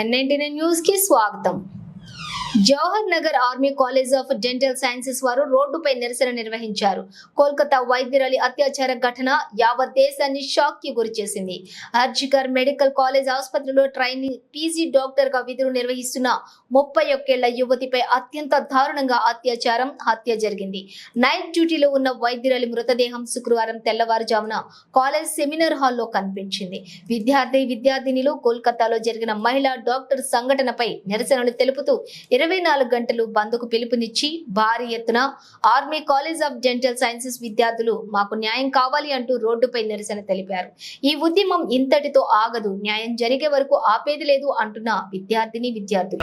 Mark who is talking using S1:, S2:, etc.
S1: NNT న్యూస్కి స్వాగతం. Jawahar Nagar army college of dental sciences వారు రోడ్డుపై నిరసన నిర్వహించారు. కోల్కతా వైద్యురాలి అత్యాచార ఘటన యావత్ దేశాన్ని షాక్కి గురిచేసింది అర్జికర్ మెడికల్ కాలేజ్ ఆసుపత్రిలో ట్రైనింగ్ పీజీ డాక్టర్గా విధులు నిర్వహిస్తున్న ముప్పై ఒక్కేళ్ళ యువతిపై అత్యంత దారుణంగా అత్యాచారం హత్య జరిగింది. నైట్ డ్యూటీలో ఉన్న వైద్యురాలి మృతదేహం శుక్రవారం తెల్లవారుజామున కాలేజ్ సెమినార్ హాల్లో కనిపించింది. విద్యార్థి విద్యార్థినిలు కోల్కతాలో జరిగిన మహిళా డాక్టర్ సంఘటనపై నిరసనలు తెలుపుతూ ఇరవై నాలుగు గంటలు బంద్కు పిలుపునిచ్చి భారీ ఎత్తున army college of dental sciences విద్యార్థులు మాకు న్యాయం కావాలి అంటూ రోడ్డుపై నిరసన తెలిపారు. ఈ ఉద్యమం ఇంతటితో ఆగదు న్యాయం జరిగే వరకు ఆపేది లేదు అంటున్న విద్యార్థిని విద్యార్థులు.